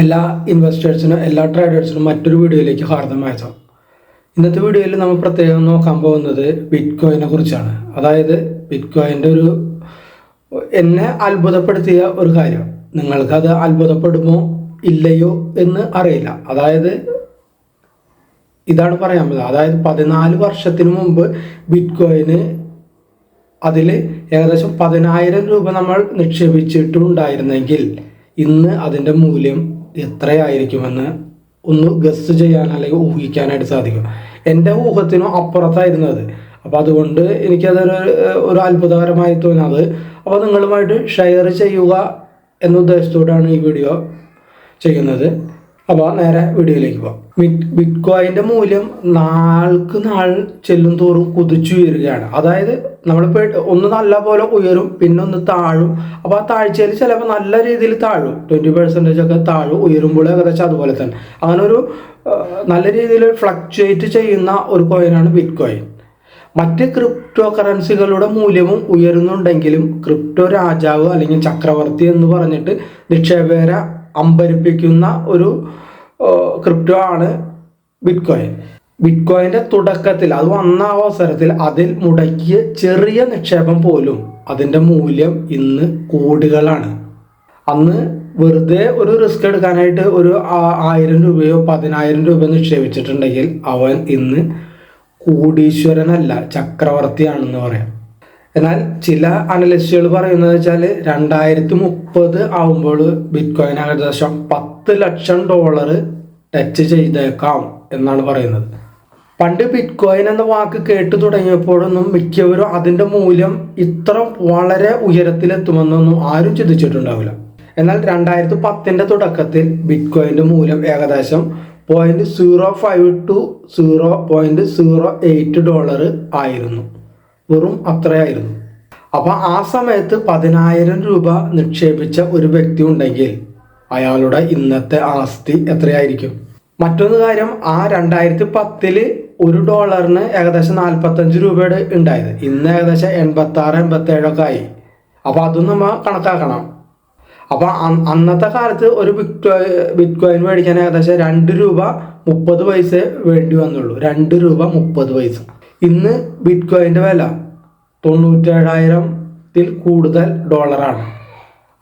എല്ലാ ഇൻവെസ്റ്റേഴ്സിനും എല്ലാ ട്രേഡേഴ്സിനും മറ്റൊരു വീഡിയോയിലേക്ക് ഹാർദമായ. ഇന്നത്തെ വീഡിയോയിൽ നമ്മൾ പ്രത്യേകം നോക്കാൻ പോകുന്നത് ബിറ്റ് കോയിനെ കുറിച്ചാണ്. അതായത് ബിറ്റ് കോയിന്റെ ഒരു എന്നെ അത്ഭുതപ്പെടുത്തിയ ഒരു കാര്യം. നിങ്ങൾക്കത് അത്ഭുതപ്പെടുമോ ഇല്ലയോ എന്ന് അറിയില്ല. അതായത് ഇതാണ് പറയാൻ പറ്റുന്നത്. അതായത് പതിനാല് വർഷത്തിന് മുമ്പ് ബിറ്റ് കോയിന് അതിൽ ഏകദേശം പതിനായിരം രൂപ നമ്മൾ നിക്ഷേപിച്ചിട്ടുണ്ടായിരുന്നെങ്കിൽ ഇന്ന് അതിന്റെ മൂല്യം എത്രയായിരിക്കുമെന്ന് ഒന്ന് ഗസ് ചെയ്യാൻ അല്ലെങ്കിൽ ഊഹിക്കാനായിട്ട് സാധിക്കും. എന്റെ ഊഹത്തിനും അപ്പുറത്തായിരുന്നു അത്. അപ്പോൾ അതുകൊണ്ട് എനിക്കതൊരു ഒരു അത്ഭുതകരമായി തോന്നുന്നത് അപ്പോൾ നിങ്ങളുമായിട്ട് ഷെയർ ചെയ്യുക എന്ന ഉദ്ദേശത്തോടാണ് ഈ വീഡിയോ ചെയ്യുന്നത്. അപ്പോൾ നേരെ വീഡിയോയിലേക്ക് പോകാം ബിറ്റ് ബിറ്റ് കോയിന്റെ മൂല്യം നാൾക്ക് നാൾ ചെല്ലും തോറും കുതിച്ചു ഉയരുകയാണ് അതായത് നമ്മളിപ്പോൾ ഒന്ന് നല്ല പോലെ ഉയരും പിന്നെ ഒന്ന് താഴും. അപ്പോൾ ആ താഴ്ചയിൽ ചിലപ്പോൾ നല്ല രീതിയിൽ താഴും. ട്വന്റി പെർസെന്റേജ് ഒക്കെ താഴും ഉയരുമ്പോൾ ഏകദേശം അതുപോലെ തന്നെ. അങ്ങനെ ഒരു നല്ല രീതിയിൽ ഫ്ലക്ച്വേറ്റ് ചെയ്യുന്ന ഒരു കോയിനാണ് ബിറ്റ് കോയിൻ മറ്റ് ക്രിപ്റ്റോ കറൻസികളുടെ മൂല്യവും ഉയരുന്നുണ്ടെങ്കിലും ക്രിപ്റ്റോ രാജാവ് അല്ലെങ്കിൽ ചക്രവർത്തി എന്ന് പറഞ്ഞിട്ട് നിക്ഷേപകരെ അമ്പരിപ്പിക്കുന്ന ഒരു ക്രിപ്റ്റോ ആണ് ബിറ്റ് കോയിൻ ബിറ്റ് തുടക്കത്തിൽ അത് വന്ന അവസരത്തിൽ അതിൽ മുടക്കിയ ചെറിയ നിക്ഷേപം പോലും അതിന്റെ മൂല്യം ഇന്ന് കോടികളാണ്. അന്ന് വെറുതെ ഒരു റിസ്ക് എടുക്കാനായിട്ട് ഒരു ആയിരം രൂപയോ പതിനായിരം രൂപയോ നിക്ഷേപിച്ചിട്ടുണ്ടെങ്കിൽ അവൻ ഇന്ന് കോടീശ്വരനല്ല ചക്രവർത്തിയാണെന്ന് പറയാം. എന്നാൽ ചില അനലിസ്റ്റുകൾ പറയുന്നത് വെച്ചാൽ രണ്ടായിരത്തി മുപ്പത് ആവുമ്പോൾ ബിറ്റ് കോയിൻ ഏകദേശം പത്ത് ലക്ഷം ഡോളർ ടച്ച് ചെയ്തേക്കാം എന്നാണ് പറയുന്നത്. പണ്ട് ബിറ്റ്കോയിൻ എന്ന വാക്ക് കേട്ടു തുടങ്ങിയപ്പോഴൊന്നും മിക്കവരും അതിന്റെ മൂല്യം ഇത്ര വളരെ ഉയരത്തിലെത്തുമെന്നൊന്നും ആരും ചിന്തിച്ചിട്ടുണ്ടാവില്ല. എന്നാൽ രണ്ടായിരത്തി പത്തിന്റെ തുടക്കത്തിൽ ബിറ്റ് കോയിന്റെ മൂല്യം ഏകദേശം point zero five two zero point zero eight dollar ആയിരുന്നു. വെറും അത്രയായിരുന്നു. അപ്പൊ ആ സമയത്ത് പതിനായിരം രൂപ നിക്ഷേപിച്ച ഒരു വ്യക്തി ഉണ്ടെങ്കിൽ അയാളുടെ ഇന്നത്തെ ആസ്തി എത്രയായിരിക്കും? മറ്റൊന്ന് കാര്യം ആ രണ്ടായിരത്തി പത്തിൽ ഒരു ഡോളറിന് ഏകദേശം നാൽപ്പത്തഞ്ച് രൂപയുടെ ഉണ്ടായത്. ഇന്ന് ഏകദേശം എൺപത്തി ആറ് എൺപത്തി ഏഴൊക്കെ ആയി. അപ്പൊ അതും നമ്മ കണക്കാക്കണം. അപ്പൊ അന്നത്തെ കാലത്ത് ഒരു ബിറ്റ്കോയിൻ ബിറ്റ്കോയിൻ മേടിക്കാൻ ഏകദേശം രണ്ട് രൂപ മുപ്പത് പൈസ വേണ്ടി വന്നുള്ളൂ. രണ്ട് രൂപ മുപ്പത് പൈസ. ഇന്ന് ബിറ്റ് കോയിന്റെ വില തൊണ്ണൂറ്റേഴായിരത്തിൽ കൂടുതൽ ഡോളറാണ്.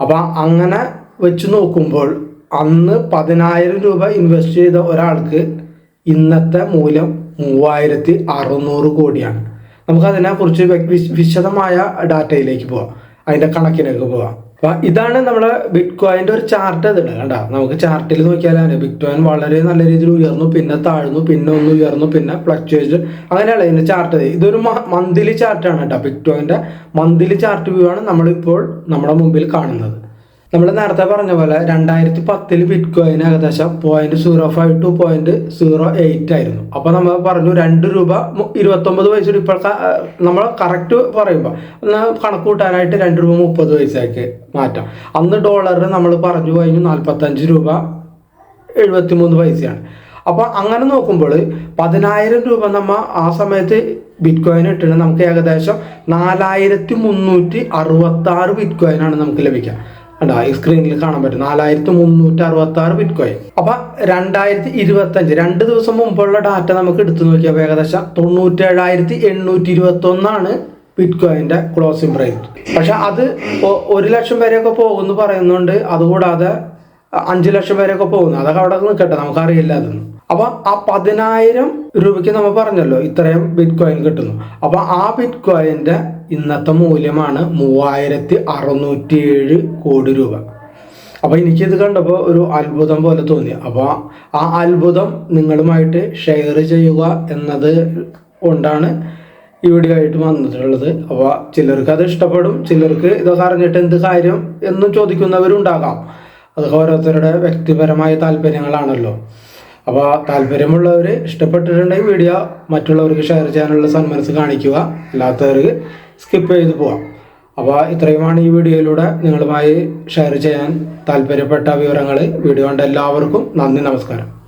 അപ്പോൾ അങ്ങനെ വെച്ച് നോക്കുമ്പോൾ അന്ന് പതിനായിരം രൂപ ഇൻവെസ്റ്റ് ചെയ്ത ഒരാൾക്ക് ഇന്നത്തെ മൂല്യം മൂവായിരത്തി അറുന്നൂറ് കോടിയാണ് നമുക്കതിനെക്കുറിച്ച് വിശദമായ ഡാറ്റയിലേക്ക് പോവാം. അതിന്റെ കണക്കിലേക്ക് പോവാം. അപ്പൊ ഇതാണ് നമ്മുടെ ബിറ്റ് കോയിന്റെ ഒരു ചാർട്ട് അത് കണ്ട? നമുക്ക് ചാർട്ടിൽ നോക്കിയാലാണ് ബിറ്റ് കോയിൻ വളരെ നല്ല രീതിയിൽ ഉയർന്നു പിന്നെ താഴ്ന്നു പിന്നെ ഒന്ന് ഉയർന്നു പിന്നെ ഫ്ലക്ച്വേഷൻ അങ്ങനെയല്ല ഇതിന്റെ ചാർട്ട് ഇതൊരു മന്ത്ലി ചാർട്ടാണ് കേട്ടോ. ബിറ്റ് കോയിന്റെ മന്ത്ലി ചാർട്ട് വ്യൂ ആണ് നമ്മളിപ്പോൾ നമ്മുടെ മുമ്പിൽ കാണുന്നത്. നമ്മൾ നേരത്തെ പറഞ്ഞ പോലെ രണ്ടായിരത്തി പത്തിൽ ബിറ്റ് കോയിൻ ഏകദേശം point zero five two point zero eight ആയിരുന്നു. അപ്പൊ നമ്മൾ പറഞ്ഞു രണ്ട് രൂപ ഇരുപത്തൊമ്പത് വയസ്സിൽ ഇപ്പോഴത്തെ നമ്മൾ കറക്റ്റ് പറയുമ്പോൾ കണക്ക് കൂട്ടാനായിട്ട് രണ്ട് രൂപ മുപ്പത് പൈസയ്ക്ക് മാറ്റാം. അന്ന് ഡോളറിന് നമ്മൾ പറഞ്ഞു കഴിഞ്ഞു നാൽപ്പത്തഞ്ച് രൂപ എഴുപത്തിമൂന്ന് പൈസയാണ്. അപ്പോൾ അങ്ങനെ നോക്കുമ്പോൾ പതിനായിരം രൂപ നമ്മ ആ സമയത്ത് ബിറ്റ് കോയിൻ ഇട്ടിട്ട് നമുക്ക് ഏകദേശം നാലായിരത്തി മുന്നൂറ്റി അറുപത്തി ആറ് ബിറ്റ് കോയിനാണ് നമുക്ക് ലഭിക്കുക. കണ്ടോ? ഈ സ്ക്രീനിൽ കാണാൻ പറ്റും. നാലായിരത്തി മുന്നൂറ്റി അറുപത്തി ആറ് ബിറ്റ് കോയിൻ അപ്പൊ രണ്ടായിരത്തി ഇരുപത്തി അഞ്ച് രണ്ട് ദിവസം മുമ്പുള്ള ഡാറ്റ നമുക്ക് എടുത്തു നോക്കിയാൽ ഏകദേശം തൊണ്ണൂറ്റേഴായിരത്തി എണ്ണൂറ്റി ഇരുപത്തി ഒന്നാണ് ബിറ്റ് കോയിന്റെ ക്ലോസിംഗ് പ്രൈസ് പക്ഷെ അത് ഒരു ലക്ഷം വരെയൊക്കെ പോകുമെന്ന് പറയുന്നുണ്ട്. അതുകൂടാതെ അഞ്ചു ലക്ഷം വരെയൊക്കെ പോകുന്നു. അതൊക്കെ അവിടെ നിൽക്കട്ടെ? നമുക്കറിയില്ല അതൊന്നും. അപ്പൊ ആ പതിനായിരം രൂപയ്ക്ക് നമ്മൾ പറഞ്ഞല്ലോ ഇത്രയും ബിറ്റ് കോയിൻ കിട്ടുന്നു. അപ്പൊ ആ ബിറ്റ് കോയിന്റെ ഇന്നത്തെ മൂല്യമാണ് മൂവായിരത്തി അറുന്നൂറ്റി ഏഴ് കോടി രൂപ. അപ്പൊ എനിക്കിത് കണ്ടപ്പോൾ ഒരു അത്ഭുതം പോലെ തോന്നി. അപ്പോൾ ആ അത്ഭുതം നിങ്ങളുമായിട്ട് ഷെയർ ചെയ്യുക എന്നത് കൊണ്ടാണ് ഈ വീഡിയോ ആയിട്ട് വന്നിട്ടുള്ളത്. അപ്പോൾ ചിലർക്ക് അത് ഇഷ്ടപ്പെടും ചിലർക്ക് ഇതൊക്കെ അറിഞ്ഞിട്ട് എന്ത് കാര്യം എന്നും ചോദിക്കുന്നവരുണ്ടാകാം. അതൊക്കെ ഓരോരുത്തരുടെ വ്യക്തിപരമായ താല്പര്യങ്ങളാണല്ലോ. അപ്പോൾ താല്പര്യമുള്ളവർ ഇഷ്ടപ്പെട്ടിട്ടുണ്ടെങ്കിൽ വീഡിയോ മറ്റുള്ളവർക്ക് ഷെയർ ചെയ്യാനുള്ള സന്മനസ് കാണിക്കുക. അല്ലാത്തവർക്ക് സ്കിപ്പ് ചെയ്ത് പോവാം. അപ്പോൾ ഇത്രയുമാണ് ഈ വീഡിയോയിലൂടെ നിങ്ങളുമായി ഷെയർ ചെയ്യാൻ താല്പര്യപ്പെട്ട വിവരങ്ങൾ വീഡിയോ കണ്ട എല്ലാവർക്കും നന്ദി നമസ്കാരം.